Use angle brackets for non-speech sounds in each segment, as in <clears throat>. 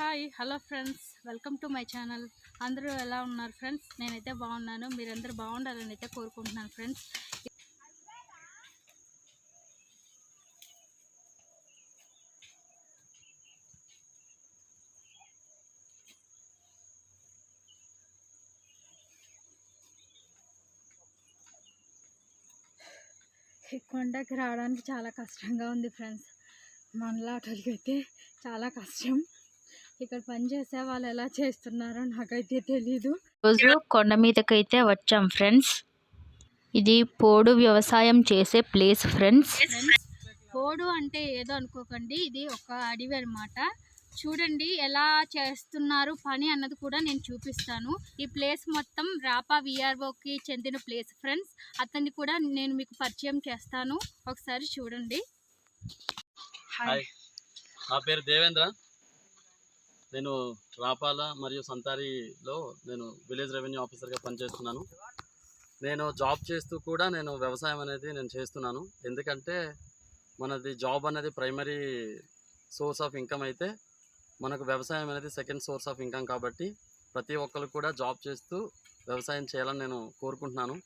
Hi hello friends. Welcome to my channel. అందరూ ఎలా ఉన్నారు ఫ్రెండ్స్? నేనైతే బాగున్నాను. మీరందరూ బాగుండాలని అయితే కోరుకుంటున్నాను ఫ్రెండ్స్. కొండకి రావడానికి చాలా కష్టంగా ఉంది ఫ్రెండ్స్. మనలాటలకి అయితే చాలా కష్టం. ఇక్కడ పని చేసే వాళ్ళు ఎలా చేస్తున్నారో నాకైతే తెలీదు. రోజు కొండ మీదకైతే వచ్చాం ఫ్రెండ్స్. ఇది పోడు వ్యవసాయం చేసే ప్లేస్ ఫ్రెండ్స్. ఫ్రెండ్స్ పోడు అంటే ఏదో అనుకోకండి ఇది ఒక అడవి అనమాట చూడండి ఎలా చేస్తున్నారు పని అన్నది కూడా నేను చూపిస్తాను. ఈ ప్లేస్ మొత్తం రాపా విఆర్ఓకి చెందిన ప్లేస్ ఫ్రెండ్స్. అతన్ని కూడా నేను మీకు పరిచయం చేస్తాను. ఒకసారి చూడండి. హాయ్ నా పేరు దేవేంద్ర. నేను రాపాల మరియు సంతారిలో నేను విలేజ్ రెవెన్యూ ఆఫీసర్గా పనిచేస్తున్నాను. నేను జాబ్ చేస్తూ కూడా నేను వ్యవసాయం అనేది నేను చేస్తున్నాను. ఎందుకంటే మనది జాబ్ అనేది ప్రైమరీ సోర్స్ ఆఫ్ ఇన్కమ్ అయితే మనకు వ్యవసాయం అనేది సెకండ్ సోర్స్ ఆఫ్ ఇన్కమ్ కాబట్టి ప్రతి ఒక్కరు కూడా జాబ్ చేస్తూ వ్యవసాయం చేయాలని నేను కోరుకుంటున్నాను.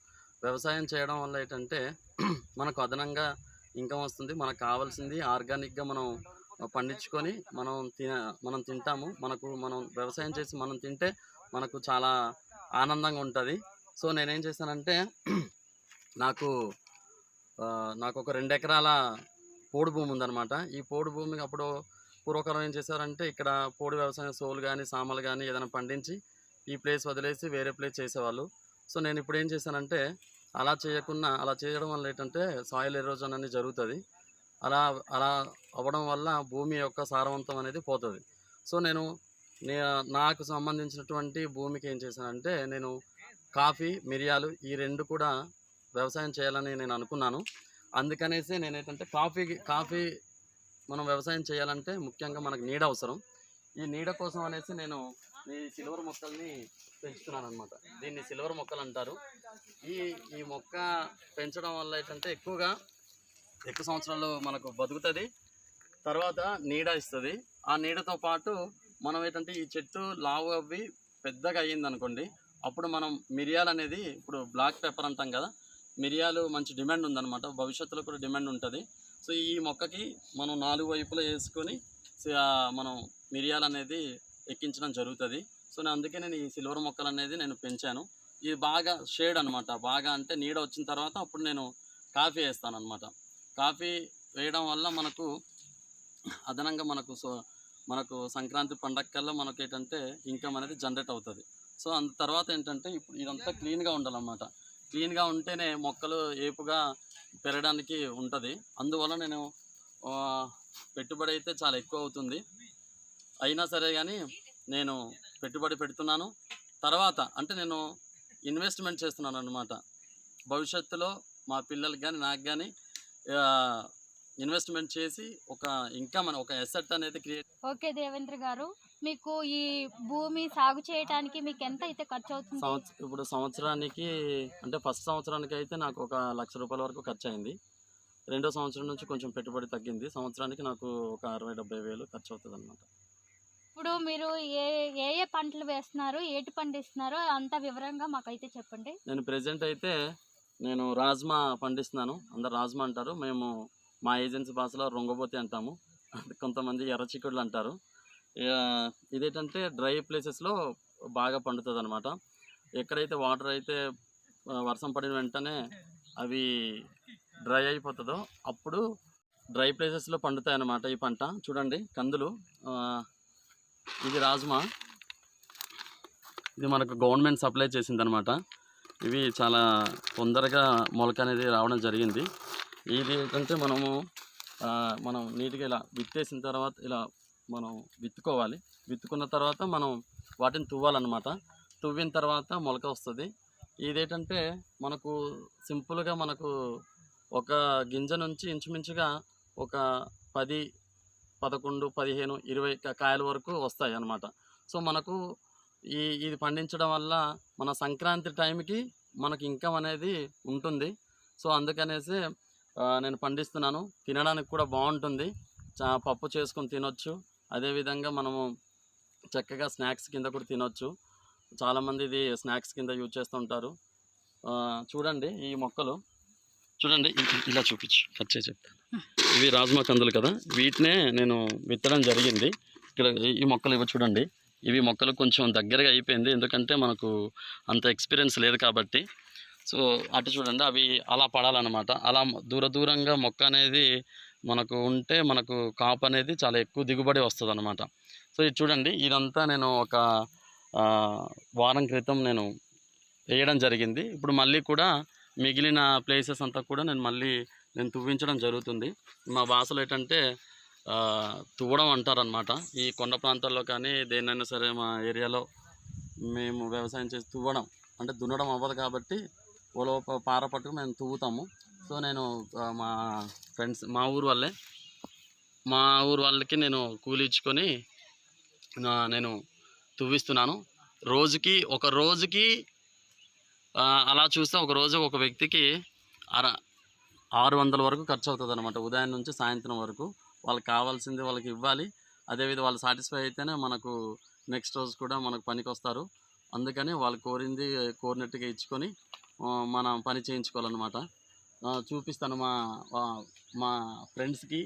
వ్యవసాయం చేయడం వల్ల ఏంటంటే మనకు అదనంగా ఇన్కమ్ వస్తుంది. మనకు కావాల్సింది ఆర్గానిక్గా మనం పండించుకొని మనం తిన మనం తింటాము. మనకు మనం వ్యవసాయం చేసి మనం తింటే మనకు చాలా ఆనందంగా ఉంటుంది. సో నేనేం చేశానంటే <clears throat> నాకు నాకు ఒక రెండు ఎకరాల పోడు భూమి ఉందన్నమాట. ఈ పోడు భూమికి అప్పుడు పూర్వకాలం ఏం చేశారంటే ఇక్కడ పోడు వ్యవసాయం సోలు కానీ సామలు కానీ ఏదైనా పండించి ఈ ప్లేస్ వదిలేసి వేరే ప్లేస్ చేసేవాళ్ళు. సో నేను ఇప్పుడు ఏం చేశానంటే అలా చేయకుండా అలా చేయడం వల్ల ఏంటంటే సాయిల్ ఎరోజన్ అనేది జరుగుతుంది. అలా అలా అవ్వడం వల్ల భూమి యొక్క సారవంతం అనేది పోతుంది. సో నేను నాకు సంబంధించినటువంటి భూమికి ఏం చేశానంటే నేను కాఫీ మిరియాలు ఈ రెండు కూడా వ్యవసాయం చేయాలని నేను అనుకున్నాను. అందుకనేసి నేను ఏంటంటే కాఫీ కాఫీ మనం వ్యవసాయం చేయాలంటే ముఖ్యంగా మనకు నీడ అవసరం. ఈ నీడ కోసం అనేసి నేను ఈ సిల్వర్ మొక్కల్ని పెంచుతున్నాను అనమాట దీన్ని సిల్వర్ మొక్కలు అంటారు. ఈ ఈ మొక్క పెంచడం వల్ల ఏంటంటే ఎక్కువగా ఎక్కువ సంవత్సరాలు మనకు బతుకుతుంది. తర్వాత నీడ ఇస్తుంది. ఆ నీడతో పాటు మనం ఏంటంటే ఈ చెట్టు లావు అవి పెద్దగా అయ్యింది అనుకోండి అప్పుడు మనం మిరియాలు అనేది ఇప్పుడు బ్లాక్ పెప్పర్ అంటాం కదా మిరియాలు మంచి డిమాండ్ ఉందన్నమాట. భవిష్యత్తులో కూడా డిమాండ్ ఉంటుంది. సో ఈ మొక్కకి మనం నాలుగు వైపులా వేసుకొని మనం మిరియాలు అనేది ఎక్కించడం జరుగుతుంది. సో నేను అందుకే నేను ఈ సిల్వర్ మొక్కలు అనేది నేను పెంచాను. ఇది బాగా షేడ్ అనమాట బాగా అంటే నీడ వచ్చిన తర్వాత అప్పుడు నేను కాఫీ వేస్తాను అనమాట కాఫీ వేయడం వల్ల మనకు అదనంగా మనకు సో మనకు సంక్రాంతి పండగ కల్లా మనకు ఏంటంటే ఇన్కమ్ అనేది జనరేట్ అవుతుంది. సో అంత తర్వాత ఏంటంటే ఇప్పుడు ఇదంతా క్లీన్గా ఉండాలన్నమాట. క్లీన్గా ఉంటేనే మొక్కలు ఏపుగా పెరగడానికి ఉంటుంది. అందువల్ల నేను పెట్టుబడి అయితే చాలా ఎక్కువ అవుతుంది. అయినా సరే కానీ నేను పెట్టుబడి పెడుతున్నాను. తర్వాత అంటే నేను ఇన్వెస్ట్మెంట్ చేస్తున్నాను అనమాట భవిష్యత్తులో మా పిల్లలకి కానీ నాకు కానీ ఇన్వెస్ట్మెంట్ చేసి ఒక ఇన్కమ్ అని ఒక ఎసెట్ అనేది క్రియేట్ ఓకే దేవేంద్ర గారు మీకు ఈ భూమి సాగు చేయడానికి మీకు ఎంత అయితే ఖర్చు అవుతుంది? ఇప్పుడు సంవత్సరానికి అంటే ఫస్ట్ సంవత్సరానికి అయితే నాకు ఒక లక్ష రూపాయల వరకు ఖర్చు అయింది. రెండో సంవత్సరం నుంచి కొంచెం పెట్టుబడి తగ్గింది. సంవత్సరానికి నాకు ఒక అరవై డెబ్బై వేలు ఖర్చు అవుతుంది అనమాట ఇప్పుడు మీరు ఏ ఏ ఏ పంటలు వేస్తున్నారు? ఏటి పండిస్తున్నారో అంత వివరంగా మాకైతే చెప్పండి. నేను ప్రెజెంట్ అయితే నేను రాజ్మా పండిస్తున్నాను. అందరు రాజ్మా అంటారు. మేము మా ఏజెన్సీ భాషలో రొంగబోతి అంటాము. <laughs> కొంతమంది ఎర్ర చిక్కుడులు అంటారు. ఇదేంటంటే డ్రై ప్లేసెస్లో బాగా పండుతుంది అనమాట ఎక్కడైతే వాటర్ అయితే వర్షం పడిన వెంటనే అవి డ్రై అయిపోతుందో అప్పుడు డ్రై ప్లేసెస్లో పండుతాయి అన్నమాట ఈ పంట. చూడండి కందులు. ఇది రాజ్మా. ఇది మనకు గవర్నమెంట్ సప్లై చేసిందనమాట ఇవి చాలా తొందరగా మొలక అనేది రావడం జరిగింది. ఇది ఏంటంటే మనము మనం నీట్గా ఇలా విత్తేసిన తర్వాత ఇలా మనం విత్తుకోవాలి. విత్తుకున్న తర్వాత మనం వాటిని తువ్వాలన్నమాట. తువ్విన తర్వాత మొలక వస్తుంది. ఇదేంటంటే మనకు సింపుల్గా మనకు ఒక గింజ నుంచి ఇంచుమించుగా ఒక పది పదకొండు పదిహేను ఇరవై కాయల వరకు వస్తాయి అన్నమాట సో మనకు ఈ ఇది పండించడం వల్ల మన సంక్రాంతి టైంకి మనకి ఇన్కమ్ అనేది ఉంటుంది. సో అందుకనేసి నేను పండిస్తున్నాను. తినడానికి కూడా బాగుంటుంది. చా పప్పు చేసుకొని తినొచ్చు. అదేవిధంగా మనము చక్కగా స్నాక్స్ కింద కూడా తినొచ్చు. చాలామంది ఇది స్నాక్స్ కింద యూజ్ చేస్తుంటారు. చూడండి ఈ మొక్కలు. చూడండి ఇలా చూపించు. కట్ చేసి చెప్తాను ఇవి రాజ్మా కందులు కదా. వీటినే నేను విత్తడం జరిగింది. ఇక్కడ ఈ మొక్కలు ఇవి చూడండి. ఇవి మొక్కలు కొంచెం దగ్గరగా అయిపోయింది. ఎందుకంటే మనకు అంత ఎక్స్పీరియన్స్ లేదు కాబట్టి. సో అటు చూడండి అవి అలా పడాలన్నమాట. అలా దూర దూరంగా మొక్క అనేది మనకు ఉంటే మనకు కాపు అనేది చాలా ఎక్కువ దిగుబడి వస్తుంది అనమాట సో ఇది చూడండి ఇదంతా నేను ఒక వారం క్రితం నేను వేయడం జరిగింది. ఇప్పుడు మళ్ళీ కూడా మిగిలిన ప్లేసెస్ అంతా కూడా నేను మళ్ళీ నేను తువ్వించడం జరుగుతుంది. మా భాషలో ఏంటంటే తువ్వడం అంటారనమాట ఈ కొండ ప్రాంతాల్లో కానీ దేన్నైనా సరే మా ఏరియాలో మేము వ్యవసాయం చేసి తువ్వడం అంటే దున్నడం అవ్వదు కాబట్టి ఓలో పార పట్టుకు మేము తువ్వుతాము. సో నేను మా ఫ్రెండ్స్ మా ఊరు వాళ్ళే మా ఊరు వాళ్ళకి నేను కూలి ఇచ్చుకొని నేను తువ్విస్తున్నాను. రోజుకి ఒక రోజుకి అలా చూస్తే ఒక రోజు ఒక వ్యక్తికి అర ఆరు వందల వరకు ఖర్చు అవుతుంది అనమాట ఉదయం నుంచి సాయంత్రం వరకు. వాళ్ళకి కావాల్సింది వాళ్ళకి ఇవ్వాలి. అదేవిధంగా వాళ్ళు సాటిస్ఫై అయితేనే మనకు నెక్స్ట్ రోజు కూడా మనకు పనికి వస్తారు అందుకని వాళ్ళు కోరింది కోరినట్టుగా ఇచ్చుకొని మనం పని చేయించుకోవాలన్నమాట. చూపిస్తాను మా మా ఫ్రెండ్స్కి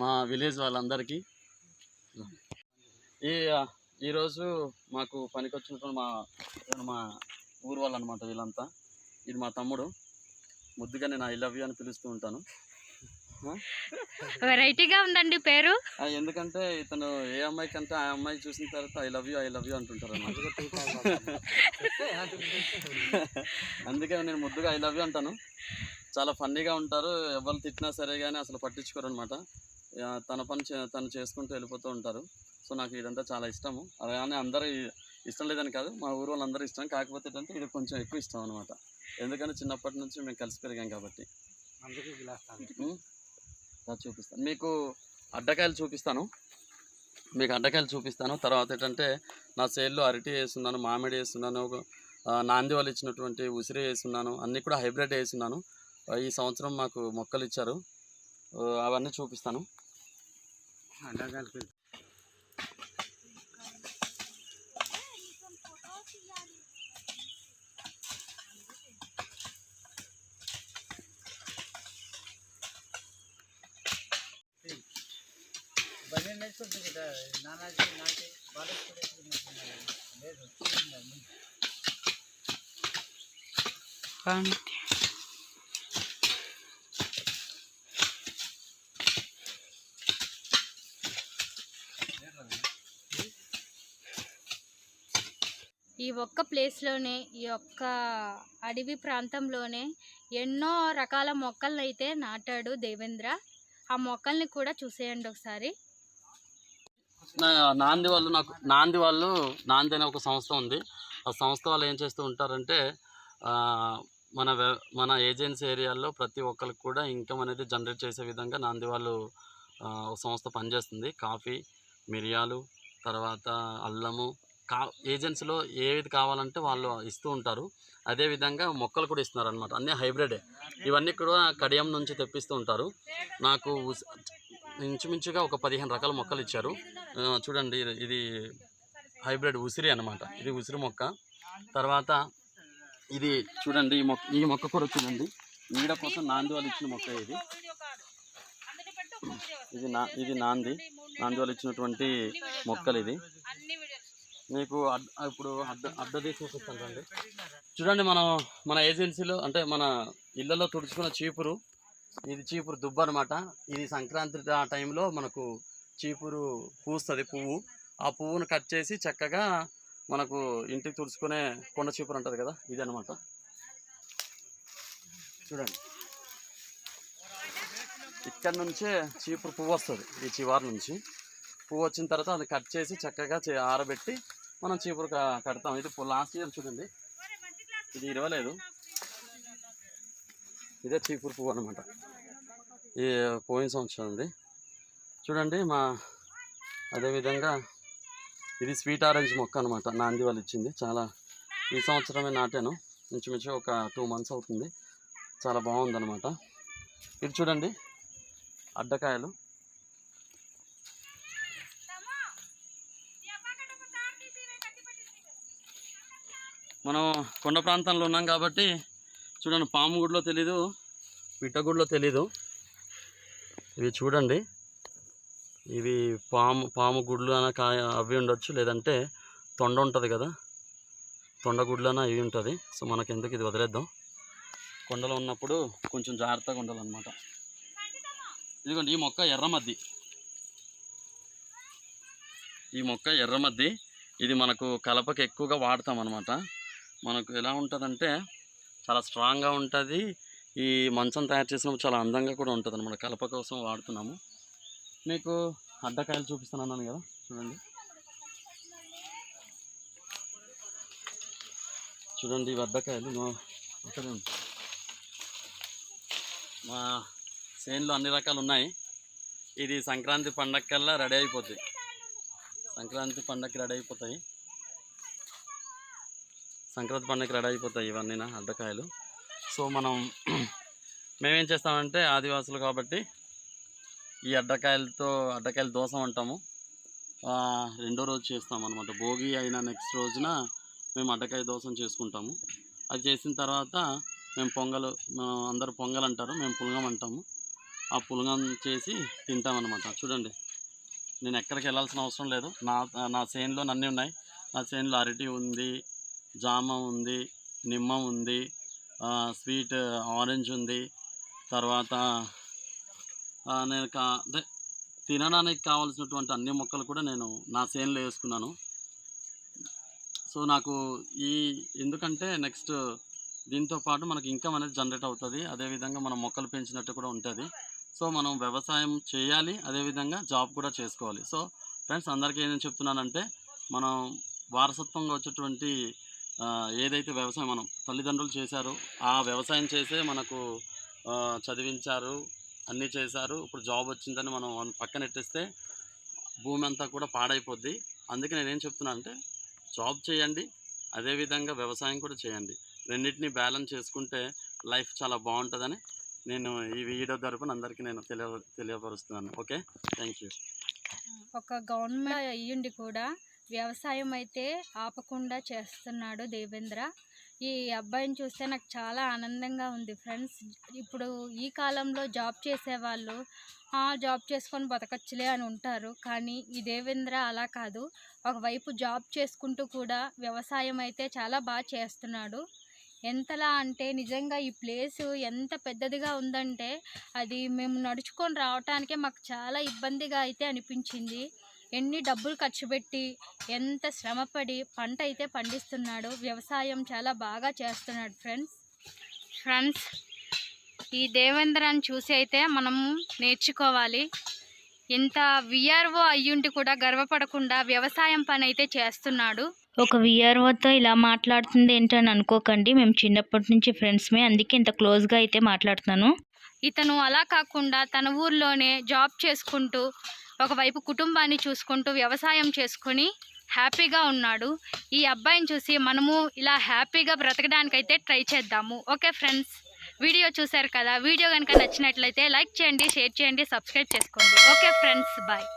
మా విలేజ్ వాళ్ళందరికీ. ఈ ఈరోజు మాకు పనికి వచ్చినటువంటి మా మా ఊరు వాళ్ళు అనమాట వీళ్ళంతా. ఇది మా తమ్ముడు. ముద్దుగా నేను ఐ లవ్ యూ అని పిలుస్తూ ఉంటాను. వెరైటీగా ఉందండి పేరు. ఎందుకంటే ఇతను ఏ అమ్మాయి కంటే ఆ అమ్మాయి చూసిన తర్వాత I love you I love you అంటుంటారు అందుకే నేను ముద్దుగా ఐ లవ్ యూ అంటాను. చాలా ఫన్నీగా ఉంటారు. ఎవరు తిట్టినా సరే కానీ అసలు పట్టించుకోరు అనమాట తన పని చే- తను చేసుకుంటూ వెళ్ళిపోతూ ఉంటారు. సో నాకు ఇదంతా చాలా ఇష్టము. అలానే అందరూ ఇష్టం లేదని కాదు. మా ఊరు వాళ్ళందరూ ఇష్టం. కాకపోతే ఏంటంటే ఇది కొంచెం ఎక్కువ ఇష్టం అనమాట ఎందుకంటే చిన్నప్పటి నుంచి మేము కలిసి పెరిగాం కాబట్టి. చూపిస్తాను. మీకు అడ్డకాయలు చూపిస్తాను. మీకు అడ్డకాయలు చూపిస్తాను. తర్వాత ఏంటంటే నా సేల్లో అరటి వేస్తున్నాను మామిడి వేస్తున్నాను నాంది వాళ్ళు ఇచ్చినటువంటి ఉసిరి వేస్తున్నాను అన్నీ కూడా హైబ్రిడ్ వేస్తున్నాను. ఈ సంవత్సరం మాకు మొక్కలు ఇచ్చారు. అవన్నీ చూపిస్తాను. ఈ ఒక్క ప్లేస్లోనే ఈ ఒక్క అడవి ప్రాంతంలోనే ఎన్నో రకాల మొక్కలను అయితే నాటాడు దేవేంద్ర. ఆ మొక్కల్ని కూడా చూసేయండి ఒకసారి. నాంది వాళ్ళు నాకు నాంది వాళ్ళు నాంది అనే ఒక సంస్థ ఉంది. ఆ సంస్థ వాళ్ళు ఏం చేస్తూ ఉంటారంటే మన మన ఏజెన్సీ ఏరియాల్లో ప్రతి ఒక్కరికి కూడా ఇన్కమ్ అనేది జనరేట్ చేసే విధంగా నాంది వాళ్ళు ఒక సంస్థ పనిచేస్తుంది. కాఫీ మిరియాలు తర్వాత అల్లము కా ఏజెన్సీలో ఏది కావాలంటే వాళ్ళు ఇస్తూ ఉంటారు. అదేవిధంగా మొక్కలు కూడా ఇస్తున్నారు అనమాట అన్నీ హైబ్రిడే ఇవన్నీ కూడా కడియం నుంచి తెప్పిస్తూ ఉంటారు. నాకు ఇంచుమించుగా ఒక పదిహేను రకాల మొక్కలు ఇచ్చారు. చూడండి ఇది- హైబ్రిడ్ ఉసిరి అనమాట ఇది ఉసిరి మొక్క. తర్వాత ఇది చూడండి ఈ మొక్క ఈ మొక్క కూడా చూడండి. నీడ కోసం నాంది వాళ్ళు ఇచ్చిన మొక్క ఇది. ఇది నా ఇది నాంది. నాంది వాళ్ళు ఇచ్చినటువంటి మొక్కలు ఇది. మీకు అడ్ ఇప్పుడు అడ్డ అడ్డ తీసుకొస్తాను చూడండి మనం మన ఏజెన్సీలో అంటే మన ఇళ్ళలో తుడుచుకున్న చీపురు ఇది చీపురు దుబ్బ అనమాట ఇది సంక్రాంతి ఆ టైంలో మనకు చీపురు పూస్తుంది పువ్వు. ఆ పువ్వును కట్ చేసి చక్కగా మనకు ఇంటికి తుడుచుకునే కొండ చీపురు అంటారు కదా ఇది అనమాట చూడండి. ఇక్కడ నుంచే చీపురు పువ్వు వస్తుంది ఈ చివారి నుంచి. పువ్వు వచ్చిన తర్వాత అది కట్ చేసి చక్కగా చే- ఆరబెట్టి మనం చీపురు కడతాం. ఇది లాస్ట్ ఇయర్ చూడండి. ఇది ఇరవలేదు ఇదే చీపురు పువ్వు అనమాట ఈ పోయిన సంవత్సరం ఉంది చూడండి మా అదేవిధంగా ఇది స్వీట్ ఆరెంజ్ మొక్క అనమాట నాంది వాళ్ళు ఇచ్చింది. చాలా ఈ సంవత్సరమే నాటాను. ఇంచుమించు ఒక టూ మంత్స్ అవుతుంది. చాలా బాగుందనమాట ఇది చూడండి అడ్డకాయలు. మనం కొండ ప్రాంతంలో ఉన్నాం కాబట్టి చూడండి పాము గుడిలో తెలీదు పిట్టగుడిలో తెలీదు. ఇవి చూడండి. ఇవి పాము పాము గుడ్లు అన కాయ అవి ఉండొచ్చు. లేదంటే తొండ ఉంటుంది కదా. తొండ గుడ్లన ఇవి ఉంటుంది. సో మనకి ఎందుకు ఇది వదిలేద్దాం. కొండలో ఉన్నప్పుడు కొంచెం జాగ్రత్తగా ఉండాలన్నమాట. ఇదిగోండి ఈ మొక్క ఎర్రమద్ది ఈ మొక్క ఎర్రమద్ది ఇది మనకు కలపకి ఎక్కువగా వాడతాం అనమాట మనకు ఎలా ఉంటుందంటే చాలా స్ట్రాంగ్గా ఉంటుంది. ఈ మంచం తయారు చేసినప్పుడు చాలా అందంగా కూడా ఉంటుంది అనమాట కలప కోసం వాడుతున్నాము. మీకు అడ్డకాయలు చూపిస్తాను అన్నాను కదా చూడండి. చూడండి ఇవి అడ్డకాయలు మా అక్కడే మా చేనులో అన్ని రకాలు ఉన్నాయి. ఇది సంక్రాంతి పండగ కల్లా రెడీ అయిపోతుంది సంక్రాంతి పండగకి రెడీ అయిపోతాయి. సంక్రాంతి పండగకి రెడీ అయిపోతాయి ఇవన్నీ నా అడ్డకాయలు సో మనం <clears throat> మేమేం చేస్తామంటే ఆదివాసులు కాబట్టి ఈ అడ్డకాయలతో అడ్డకాయలు దోశ అంటాము రెండో రోజు చేస్తాం అనమాట భోగి అయిన నెక్స్ట్ రోజున మేము అడ్డకాయ దోశం చేసుకుంటాము. అది చేసిన తర్వాత మేము పొంగలు అందరు పొంగల్ అంటారు మేము పులగం అంటాము. ఆ పులగం చేసి తింటాం అనమాట చూడండి నేను ఎక్కడికి వెళ్ళాల్సిన అవసరం లేదు. నా నా చేనులో అన్నీ ఉన్నాయి. నా చేనులో అరటి ఉంది జామ ఉంది నిమ్మ ఉంది స్వీట్ ఆరెంజ్ ఉంది. తర్వాత నేను కా అంటే తినడానికి కావాల్సినటువంటి అన్ని మొక్కలు కూడా నేను నా సేన్లో వేసుకున్నాను. సో నాకు ఈ ఎందుకంటే నెక్స్ట్ దీంతో పాటు మనకి ఇన్కమ్ అనేది జనరేట్ అవుతుంది. అదేవిధంగా మనం మొక్కలు పెంచినట్టు కూడా ఉంటుంది. సో మనం వ్యవసాయం చేయాలి. అదేవిధంగా జాబ్ కూడా చేసుకోవాలి. సో ఫ్రెండ్స్ అందరికీ ఏం చెప్తున్నానంటే మనం వారసత్వంగా వచ్చేటువంటి ఏదైతే వ్యవసాయం మనం తల్లిదండ్రులు చేశారో ఆ వ్యవసాయం చేసే మనకు చదివించారు అన్నీ చేశారు. ఇప్పుడు జాబ్ వచ్చిందని మనం పక్కన ఎట్టేస్తే భూమి అంతా కూడా పాడైపోద్ది. అందుకే నేనేం చెప్తున్నా అంటే జాబ్ చేయండి అదేవిధంగా వ్యవసాయం కూడా చేయండి. రెండింటిని బ్యాలెన్స్ చేసుకుంటే లైఫ్ చాలా బాగుంటుందని నేను ఈ వీడియో తరపున అందరికీ నేను తెలియ తెలియపరుస్తున్నాను. ఓకే? Thank you. ఒక గవర్నమెంట్ అయ్యండి కూడా వ్యవసాయం అయితే ఆపకుండా చేస్తున్నాడు దేవేంద్ర. ఈ అబ్బాయిని చూస్తే నాకు చాలా ఆనందంగా ఉంది ఫ్రెండ్స్. ఇప్పుడు ఈ కాలంలో జాబ్ చేసేవాళ్ళు "ఆ, జాబ్ చేసుకొని బతకచ్చులే అని ఉంటారు. కానీ ఈ దేవేంద్ర అలా కాదు. ఒకవైపు జాబ్ చేసుకుంటూ కూడా వ్యవసాయం అయితే చాలా బాగా చేస్తున్నాడు. ఎంతలా అంటే నిజంగా ఈ ప్లేస్ ఎంత పెద్దదిగా ఉందంటే అది మేము నడుచుకొని రావటానికే మాకు చాలా ఇబ్బందిగా అయితే అనిపించింది. ఎన్ని డబ్బులు ఖర్చు పెట్టి ఎంత శ్రమపడి పంట అయితే పండిస్తున్నాడు వ్యవసాయం చాలా బాగా చేస్తున్నాడు ఫ్రెండ్స్. ఫ్రెండ్స్ ఈ దేవేంద్రాన్ని చూసి అయితే మనము నేర్చుకోవాలి. ఇంత విఆర్ఓ అయ్యుండి కూడా గర్వపడకుండా వ్యవసాయం పని అయితే చేస్తున్నాడు. ఒక విఆర్ఓతో ఇలా మాట్లాడుతుంది ఏంటని అనుకోకండి. మేము చిన్నప్పటి నుంచి ఫ్రెండ్స్మే అందుకే ఇంత క్లోజ్గా అయితే మాట్లాడుతున్నాను. ఇతను అలా కాకుండా తన ఊర్లోనే జాబ్ చేసుకుంటూ ఒకవైపు కుటుంబాన్ని చూసుకుంటూ వ్యవసాయం చేసుకుని హ్యాపీగా ఉన్నాడు. ఈ అబ్బాయిని చూసి మనము ఇలా హ్యాపీగా బ్రతకడానికైతే ట్రై చేద్దాము. ఓకే ఫ్రెండ్స్ వీడియో చూశారు కదా? వీడియో కనుక నచ్చినట్లయితే లైక్ చేయండి షేర్ చేయండి సబ్స్క్రైబ్ చేసుకోండి. Okay friends bye.